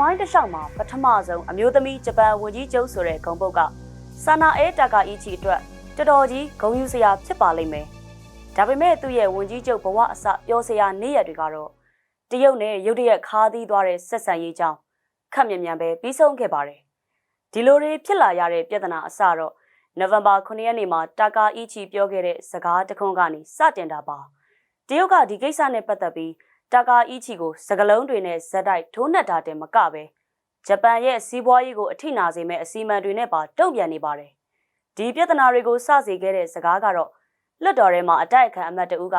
မိုင်းတစ်လျှောက်မှာပထမဆုံးအမျိုးသမီးဂျပန်ဝန်ကြီးချုပ်ဆိုတဲ့ဂုံပုတ်ကဆာနာအဲတာကာအီချီအတွက်တော်တော်ကြီးဂုံယူစရာဖြစ်ပါလိမ့်မယ်။ဒါပေမဲ့သူ့ရဲ့ဝန်ကြီးချုပ်ဘဝအစပြောစရာနေ့ရက်တွေကတော့တရုတ်နဲ့ရုတ်တရက်ခါးသီးသွားတဲ့ဆက်ဆံရေးကြောင်းခက်မြန်မြန်ပဲပြီးဆုံးခဲ့ပါတယ်။ဒီလိုတွေဖြစ်လာရတဲ့ပြဿနာအစတော့နိုဝင်ဘာ9ရက်နေ့မှာတာကာအီချီပြောခဲ့တဲ့စကားတစ်ခွန်းကနေစတင်တာပါ။တရုတ်ကဒီကိစ္စနဲ့ပတ်သက်ပြီး တာကာအီချီကိုစကလုံးတွေနဲ့ဇက်တိုက်ထိုးနှက်တာတင်မကပဲဂျပန်ရဲ့စီးပွားရေးကိုအထိနာစေမဲ့အစီအမံတွေနဲ့ပါတုံ့ပြန်နေပါတယ်။ဒီပြဿနာတွေကိုစစေခဲ့တဲ့စကားကတော့လွတ်တော်ထဲမှာအတိုက်အခံအမတ်တဦးက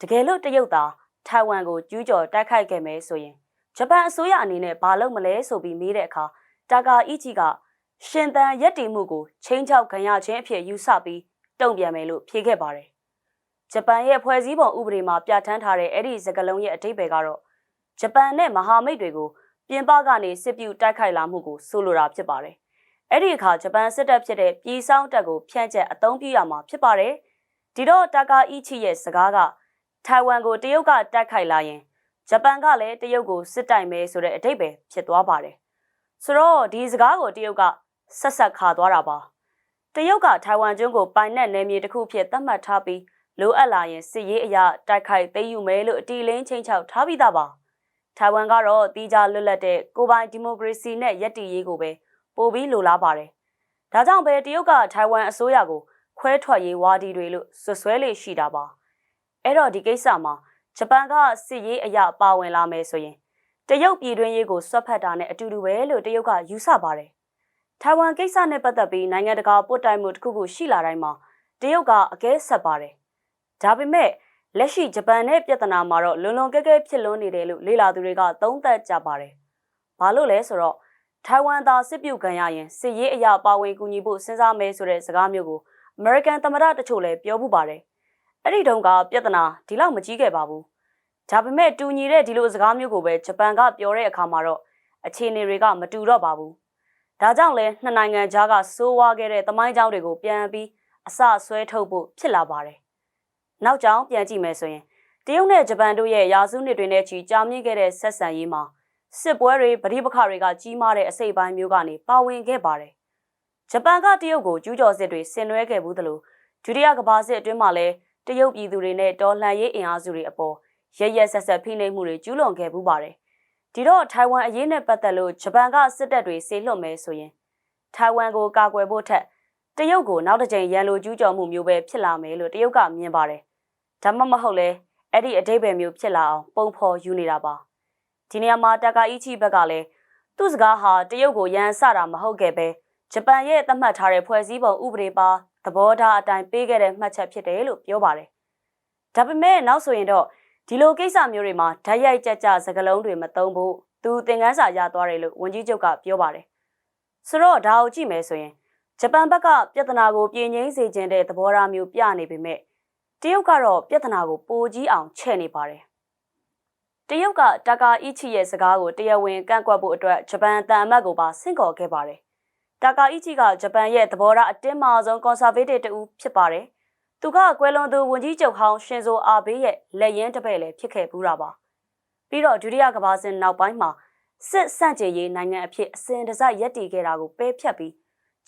တကယ်လို့တရုတ်သားထိုင်ဝမ်ကိုကျူးကျော်တိုက်ခိုက်ခဲ့မယ်ဆိုရင်ဂျပန်အစိုးရအနေနဲ့ဘာလုပ်မလဲဆိုပြီးမေးတဲ့အခါတာကာအီချီကရှင်သန်ရက်တည်မှုကိုချင်းချောက်ခံရခြင်းအဖြစ်ယူဆပြီးတုံ့ပြန်မယ်လို့ဖြေခဲ့ပါတယ်။ ဂျပန်ရဲ့ဖွဲ့စည်းပုံဥပဒေမှာပြဋ္ဌာန်းထားတဲ့အဲ့ဒီစကားလုံးရဲ့အဓိပ္ပာယ်ကတော့ဂျပန်နဲ့မဟာမိတ်တွေကိုပြင်ပကနေစစ်ပြူတိုက်ခိုက်လာမှုကိုဆိုလိုတာဖြစ်ပါတယ်။အဲ့ဒီအခါဂျပန်စစ်တပ်ဖြစ်တဲ့ပြည်ဆောင်တပ်ကိုဖျက်ချက်အသုံးပြုရမှာဖြစ်ပါတယ်။ဒီတော့တာကာအီချီရဲ့စကားကထိုင်ဝမ်ကိုတရုတ်ကတိုက်ခိုက်လာရင်ဂျပန်ကလည်းတရုတ်ကိုစစ်တိုင်မယ်ဆိုတဲ့အဓိပ္ပာယ်ဖြစ်သွားပါတယ်။ဆိုတော့ဒီစကားကိုတရုတ်ကဆက်ဆက်ခါသွားတာပါ။တရုတ်ကထိုင်ဝမ်ကျွန်းကိုပိုင်နက်နယ်မြေတစ်ခုဖြစ်သတ်မှတ်ထားပြီး လိုအပ်လာရင်စစ်ရေးအရာတိုက်ခိုက်သိမ်းယူမယ်လို့အတီလင်းချင်းချောက်ထားပြီးသားပါ။ထိုင်ဝမ်ကတော့တီးခြားလွတ်လပ်တဲ့ကိုပိုင်ဒီမိုကရေစီနဲ့ယက်တီရေးကိုပဲပို့ပြီးလိုလားပါတယ်။ဒါကြောင့်ပဲတရုတ်ကထိုင်ဝမ်အစိုးရကိုခွဲထွက်ရေးဝါဒီတွေလို့ဆွဆွဲလေရှိတာပါ။အဲ့တော့ဒီကိစ္စမှာဂျပန်ကစစ်ရေးအရာပါဝင်လာမယ်ဆိုရင်တရုတ်ပြည်တွင်းရေးကိုဆွတ်ဖက်တာနဲ့အတူတူပဲလို့တရုတ်ကယူဆပါတယ်။ထိုင်ဝမ်ကိစ္စနဲ့ပတ်သက်ပြီးနိုင်ငံတကာပို့တိုင်မှုတစ်ခုခုရှိလာတိုင်းမှာတရုတ်ကအကဲဆက်ပါတယ်။ ဒါပေမဲ့လက်ရှိဂျပန်နဲ့ပြဿနာမှာတော့လွန်လွန်ကဲကဲဖြစ်လွန်းနေတယ်လို့လေလာသူတွေကသုံးသပ်ကြပါတယ်။ဘာလို့လဲဆိုတော့ထိုင်ဝမ်သားစစ်ပြုတ်ခံရရင်စစ်ရေးအရာပါဝင်ကူညီဖို့စဉ်းစားမယ်ဆိုတဲ့စကားမျိုးကိုအမေရိကန်သမ္မတတချို့လည်းပြောမှုပါတယ်။အဲ့ဒီတုန်းကပြဿနာဒီလောက်မကြီးခဲ့ပါဘူး။ဒါပေမဲ့တူညီတဲ့ဒီလိုစကားမျိုးကိုပဲဂျပန်ကပြောတဲ့အခါမှာတော့အခြေအနေတွေကမတူတော့ပါဘူး။ဒါကြောင့်လဲနှစ်နိုင်ငံကြားကစိုးဝါးခဲ့တဲ့သမိုင်းကြောင်းတွေကိုပြန်ပြီးအစဆွဲထုတ်ဖို့ဖြစ်လာပါတယ်။ နောက်ကြောင်းပြန်ကြည့်မယ်ဆိုရင်တရုတ်နဲ့ဂျပန်တို့ရဲ့ရာစုနှစ်တွေနဲ့ချီကြာမြင့်ခဲ့တဲ့ဆက်ဆံရေးမှာစစ်ပွဲတွေပဋိပက္ခတွေကကြီးမားတဲ့အစိပ်ပိုင်းမျိုးကနေပါဝင်ခဲ့ပါတယ်။ဂျပန်ကတရုတ်ကိုကျူးကျော်စစ်တွေဆင်နွှဲခဲ့ဘူးသလိုဒုတိယကမ္ဘာစစ်အတွင်းမှာလည်းတရုတ်ပြည်သူတွေနဲ့တော်လှန်ရေးအင်အားစုတွေအပေါ်ရရက်ဆက်ဆက်ဖိနှိပ်မှုတွေကျူးလွန်ခဲ့ဘူးပါတယ်။ဒီတော့ထိုင်ဝမ်အရေးနဲ့ပတ်သက်လို့ဂျပန်ကစစ်တပ်တွေဆေလွတ်မယ်ဆိုရင်ထိုင်ဝမ်ကိုကာကွယ်ဖို့ထက်တရုတ်ကိုနောက်တစ်ကြိမ်ရန်လိုကျူးကျော်မှုမျိုးပဲဖြစ်လာမယ်လို့တရုတ်ကမြင်ပါတယ်။ ဒါမှမဟုတ်လဲအဲ့ဒီအတိတ်ပဲမျိုးဖြစ်လာအောင်ပုံဖော်ယူနေတာပါ။ဒီနေရာမှာတာကာအီချီဘက်ကလည်းသူ့စကားဟာတရုတ်ကိုရန်ဆတာမဟုတ်ခဲ့ပဲဂျပန်ရဲ့သတ်မှတ်ထားတဲ့ဖွဲ့စည်းပုံဥပဒေပါသဘောထားအတိုင်းပေးခဲ့တဲ့မှတ်ချက်ဖြစ်တယ်လို့ပြောပါတယ်။ဒါပေမဲ့နောက်ဆိုရင်တော့ဒီလိုကိစ္စမျိုးတွေမှာဓာတ်ရိုက်ကြကြစကလုံးတွေမသုံးဖို့သူသင်ခန်းစာရသွားတယ်လို့ဝန်ကြီးချုပ်ကပြောပါတယ်။ဆိုတော့ဒါကိုကြည့်မယ်ဆိုရင်ဂျပန်ဘက်ကပြဿနာကိုပြင်ငိမ့်စေခြင်းတဲ့သဘောထားမျိုးပြနေပေမဲ့ တရုတ်ကတော့ပြဿနာကိုပိုကြီးအောင်ချဲ့နေပါတယ်။တရုတ်ကတာကာအီချီရဲ့စကားကိုတရားဝင်ကန့်ကွက်ဖို့အတွက်ဂျပန်တန်အမတ်ကိုပါဆင့်ခေါ်ခဲ့ပါတယ်။တာကာအီချီကဂျပန်ရဲ့သဘောထားအတင်းမာဆုံးကွန်ဆာဗေးတစ်တူဖြစ်ပါတယ်။သူကကွယ်လွန်သူဝန်ကြီးချုပ်ဟောင်းရှင်ဇိုအာဘေးရဲ့လက်ရင်းတပည့်လည်းဖြစ်ခဲ့ဘူးတာပါ။ပြီးတော့ဒုတိယကမ္ဘာစစ်နောက်ပိုင်းမှာစစ်ဆန့်ကျင်ရေးနိုင်ငံအဖြစ်အစဉ်တစိုက်ရပ်တည်ခဲ့တာကိုပယ်ဖြတ်ပြီး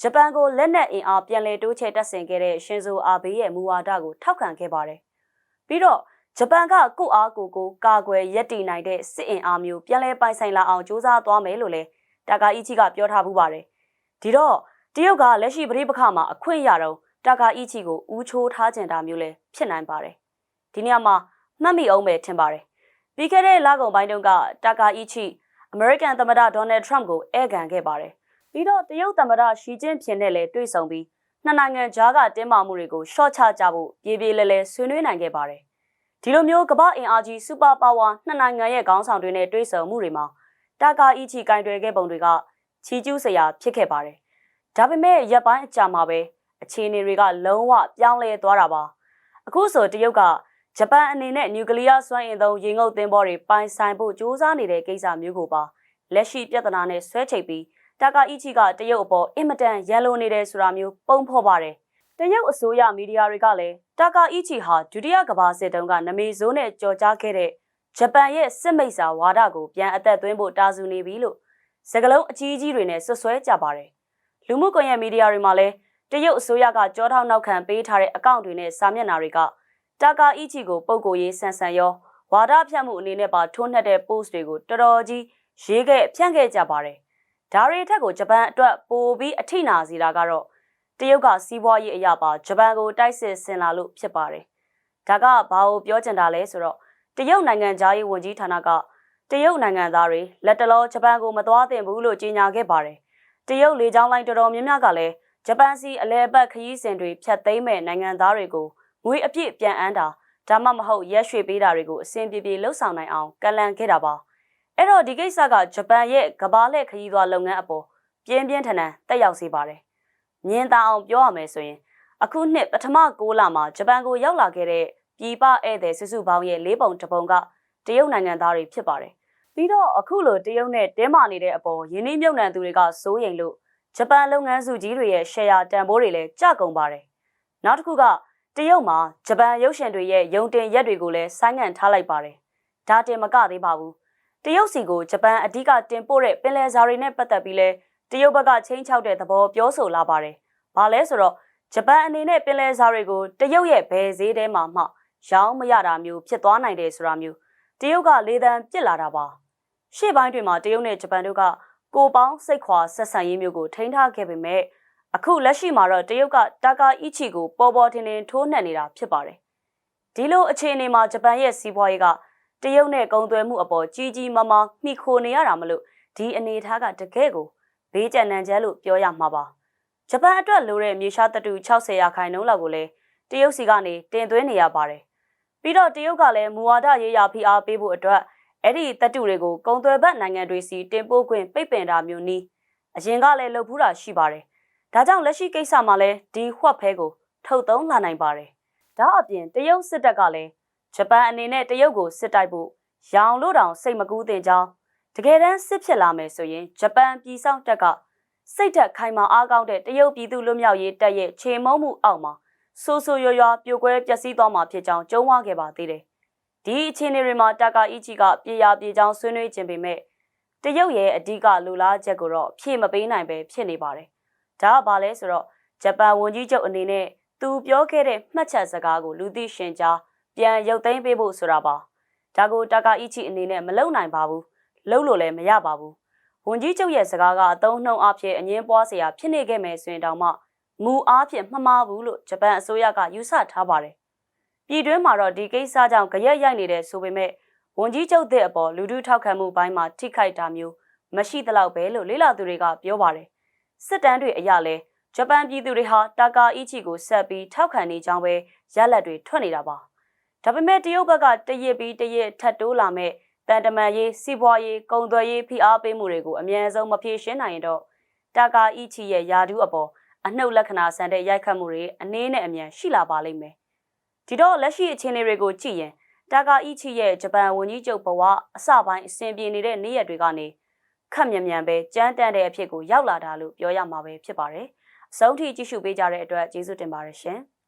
ဂျပန်ကိုလက်နက်အင်အားပြန်လည်တိုးချဲ့တက်ဆင်ခဲ့တဲ့ရှင်ဇိုအာဘေးရဲ့မူဝါဒကိုထောက်ခံခဲ့ပါတယ်။ပြီးတော့ဂျပန်ကကိုအားကိုကိုကာကွယ်ရပ်တည်နိုင်တဲ့စစ်အင်အားမျိုးပြန်လည်ပိုင်ဆိုင်လာအောင်စ조사သွားမယ်လို့လည်းတာကာအီချီကပြောထားဘူးပါတယ်။ဒီတော့တရုတ်ကလက်ရှိပြည်ပခါမှာအခွင့်ရတော့တာကာအီချီကိုဦးချိုးထားကြတာမျိုးလည်းဖြစ်နိုင်ပါတယ်။ဒီနေရာမှာမှတ်မိအောင်ပဲထင်ပါတယ်။ပြီးခဲ့တဲ့လကုန်ပိုင်းတုန်းကတာကာအီချီအမေရိကန်သမ္မတဒေါ်နယ်ထရမ့်ကိုဧကန်ခဲ့ပါတယ် ပြီးတော့တရုတ်သမ္မတရှီကျင်းဖျင်နဲ့လည်းတွေ့ဆုံပြီးနှစ်နိုင်ငံကြားကတင်းမာမှုတွေကိုရှော့ချကြဖို့ပြေးပြေးလဲလဲဆွေးနွေးနိုင်ခဲ့ပါတယ်။ဒီလိုမျိုးကမ္ဘာအင်အားကြီးစူပါပါဝါနှစ်နိုင်ငံရဲ့ခေါင်းဆောင်တွေနဲ့တွေ့ဆုံမှုတွေမှာတာကာအီချီကင်တွယ်ခဲ့ပုံတွေကချီကျူးစရာဖြစ်ခဲ့ပါတယ်။ဒါပေမဲ့ရပ်ပိုင်းအကြာမှာပဲအခြေအနေတွေကလုံးဝပြောင်းလဲသွားတာပါ။အခုဆိုတရုတ်ကဂျပန်အနေနဲ့နျူကလ িয়ার စွမ်းအင်သုံးရေငုပ်သင်္ဘောတွေပိုင်ဆိုင်ဖို့ကြိုးစားနေတဲ့ကိစ္စမျိုးကိုပါလက်ရှိပြဿနာနဲ့ဆွဲချိတ်ပြီး တာကာအီချီကတရုတ်အပေါ်အင်မတန်ရန်လိုနေတယ်ဆိုတာမျိုးပုံဖော်ပါတယ်။တရုတ်အစိုးရမီဒီယာတွေကလည်းတာကာအီချီဟာဒုတိယကမ္ဘာစစ်တုန်းကနမေဇိုးနဲ့ကြော်ကြားခဲ့တဲ့ဂျပန်ရဲ့စစ်မိတ်စာဝါဒကိုပြန်အသက်သွင်းဖို့တာဆူနေပြီလို့စကလုံးအကြီးကြီးတွေနဲ့ဆွဆွဲကြပါတယ်လူမှုကွန်ရက်မီဒီယာတွေမှာလည်းတရုတ်အစိုးရကကြောထောက်နောက်ခံပေးထားတဲ့အကောင့်တွေနဲ့စာမျက်နှာတွေကတာကာအီချီကိုပုံကိုရေးဆန်ဆန်ရောဝါဒဖြန့်မှုအနေနဲ့ပါထိုးနှက်တဲ့ post တွေကိုတော်တော်ကြီးရေးခဲ့ဖြန့်ခဲ့ကြပါတယ် ဒါရီထက်ကိုဂျပန်အတွက်ပိုပြီးအထိနာစေတာကတော့တရုတ်ကစီးပွားရေးအရာပါဂျပန်ကိုတိုက်စစ်ဆင်လာလို့ဖြစ်ပါတယ်ဒါကဘာကိုပြောချင်တာလဲဆိုတော့တရုတ်နိုင်ငံသားရေးဝန်ကြီးဌာနကတရုတ်နိုင်ငံသားတွေလက်တလောဂျပန်ကိုမသွားသင့်ဘူးလို့ကြေညာခဲ့ပါတယ်တရုတ်လေကြောင်းလိုင်းတော်တော်များများကလည်းဂျပန်စီအလဲပတ်ခရီးစဉ်တွေဖျက်သိမ်းမဲ့နိုင်ငံသားတွေကိုငွေအပြည့်ပြန်အမ်းတာဒါမှမဟုတ်ရက်ရွှေပေးတာတွေကိုအစဉ်ပြေပြေလှုပ်ဆောင်နိုင်အောင်ကန့်လန့်ခဲ့တာပါ အဲ့တော့ဒီကိစ္စကဂျပန်ရဲ့ကဘာလက်ခရီးသွားလုပ်ငန်းအပေါ်ပြင်းပြင်းထန်ထန်တက်ရောက်စေပါတယ်မြင်သာအောင်ပြောရမယ်ဆိုရင်အခုနှစ်ပထမ6လမှာဂျပန်ကိုရောက်လာခဲ့တဲ့ပြည်ပဧည့်သည်စုစုပေါင်းရဲ့၄ပုံတစ်ပုံကတရုတ်နိုင်ငံသားတွေဖြစ်ပါတယ်ပြီးတော့အခုလိုတရုတ်နဲ့တင်းမာနေတဲ့အပေါ်ယင်းနှိမ့်မြုပ်နှံသူတွေကစိုးရိမ်လို့ဂျပန်လုပ်ငန်းစုကြီးတွေရဲ့ရှယ်ယာတန်ဖိုးတွေလည်းကျကုန်ပါတယ်။နောက်တစ်ခုကတရုတ်မှာဂျပန်ရုပ်ရှင်တွေရဲ့ယုံတင်ရက်တွေကိုလည်းဆိုင်းငံ့ထားလိုက်ပါတယ်။ဒါတင်မကသေးပါဘူး။ တရုတ်စီကိုဂျပန်အဓိကတင်ပို့တဲ့ပင်လယ်စာတွေနဲ့ပတ်သက်ပြီးလဲတရုတ်ဘက်ကချင်းချောက်တဲ့သဘောပြောဆိုလာပါတယ်။ဘာလဲဆိုတော့ဂျပန်အနေနဲ့ပင်လယ်စာတွေကိုတရုတ်ရဲ့ဘယ်ဈေးထဲမှာမှရောင်းမရတာမျိုးဖြစ်သွားနိုင်တယ်ဆိုတာမျိုးတရုတ်ကလေတံပြစ်လာတာပါ။ရှေ့ပိုင်းတွေမှာတရုတ်နဲ့ဂျပန်တို့ကကိုပေါင်းစိတ်ခွာဆက်ဆံရေးမျိုးကိုထိန်းထားခဲ့ပေမဲ့အခုလက်ရှိမှာတော့တရုတ်ကတာကာအီချီကိုပေါ်ပေါ်ထင်ထင်ထိုးနှက်နေတာဖြစ်ပါတယ်။ဒီလိုအခြေအနေမှာဂျပန်ရဲ့စီးပွားရေးက တရုတ်နဲ့ကုန်သွယ်မှုအပေါ်ကြီးကြီးမားမားမှီခိုနေရတာမလို့ဒီအနေအထားကတကယ်ကိုဘေးကျန်နံကျဲလို့ပြောရမှာပါ။ဂျပန်အတွက်လိုတဲ့မြေရှားတတူ60ရာခိုင်နှုန်းလောက်ကိုလည်းတရုတ်စီကနေတင်သွင်းနေရပါတယ်။ပြီးတော့တရုတ်ကလည်းမူဝါဒရေးရာဖိအားပေးဖို့အတွက်အဲ့ဒီတပ်တူတွေကိုကုံသွယ်ဘက်နိုင်ငံတွေစီတင်ပို့ခွင့်ပိတ်ပင်တာမျိုးနီးအရင်ကလည်းလှုပ်ဖူးတာရှိပါတယ်။ဒါကြောင့်လက်ရှိကိစ္စမှာလည်းဒီဝှက်ဖဲကိုထုတ်သုံးလာနိုင်ပါတယ်။ဒါအပြင်တရုတ်စစ်တပ်ကလည်း ဂျပန်အနေနဲ့တရုတ်ကိုစစ်တိုက်ဖို့ရောင်လို့တောင်စိတ်မကူးတင်ကြောင်းတကယ်တမ်းစစ်ဖြစ်လာမယ်ဆိုရင်ဂျပန်ပြည်ဆောင်တပ်ကစိတ်သက်ခိုင်မာအားကောင်းတဲ့တရုတ်ပြည်သူလွတ်မြောက်ရေးတပ်ရဲ့ခြေမုံမှုအောက်မှာဆိုးဆိုးရွားရွားပြိုကွဲပျက်စီးသွားမှာဖြစ်ကြောင်းကြုံးဝါခဲ့ပါသေးတယ်ဒီအခြေအနေတွေမှာတာကာအီချီကပြေရပြေချောင်းဆွေးနွေးခြင်းပေမဲ့တရုတ်ရဲ့အဓိကလူလားချက်ကိုတော့ဖြည့်မပေးနိုင်ပဲဖြစ်နေပါတယ်။ဒါကဘာလဲဆိုတော့ဂျပန်ဝန်ကြီးချုပ်အနေနဲ့သူပြောခဲ့တဲ့မှတ်ချက်စကားကိုလူသိရှင်ကြား ပြန်ရုပ်သိမ်းပေးဖို့ဆိုတာပါ။ဒါကိုတာကာအီချီအနေနဲ့မလုပ်နိုင်ပါဘူး။လုပ်လို့လည်းမရပါဘူး။ဝန်ကြီးချုပ်ရဲ့စကားကအတုံးနှုံအဖြစ်အငင်းပွားစရာဖြစ်နေခဲ့မယ်ဆိုရင်တောင်မှမူအားဖြင့်မှမားဘူးလို့ဂျပန်အစိုးရကယူဆထားပါတယ်ပြည်တွင်းမှာတော့ဒီကိစ္စကြောင့်ကြရက်ရိုက်နေတဲ့ဆိုပေမဲ့ဝန်ကြီးချုပ်တဲ့အပေါ်လူထုထောက်ခံမှုပိုင်းမှာထိခိုက်တာမျိုးမရှိသလောက်ပဲလို့လေ့လာသူတွေကပြောပါတယ်စစ်တမ်းတွေအရလဲဂျပန်ပြည်သူတွေဟာတာကာအီချီကိုဆက်ပြီးထောက်ခံနေကြောင်းပဲရလက်တွေထွက်နေတာပါ ဒါပေမဲ့တရုတ်ဘက်ကတရစ်ပြီးတရစ်ထပ်တိုးလာမဲ့တန်တမန်ရေးစီးပွားရေးကုန်သွယ်ရေးဖိအားပေးမှုတွေကိုအများဆုံးမဖြေရှင်းနိုင်ရင်တော့တာကာအီချီရဲ့ယာဒူးအပေါ်အနှုတ်လက္ခဏာဆန်တဲ့ရိုက်ခတ်မှုတွေအနည်းနဲ့အမြန်ရှိလာပါလိမ့်မယ်ဒီတော့လက်ရှိအခြေအနေတွေကိုကြည့်ရင်တာကာအီချီရဲ့ဂျပန်ဝန်ကြီးချုပ်ဘဝအစပိုင်းအဆင်ပြေနေတဲ့နေ့ရက်တွေကနေခက်မြန်မြန်ပဲကြမ်းတမ်းတဲ့အဖြစ်ကိုရောက်လာတာလို့ပြောရမှာပဲဖြစ်ပါတယ်။အဆုံးထိကြည့်ရှုပေးကြတဲ့အတွက်ကျေးဇူးတင်ပါတယ်ရှင်။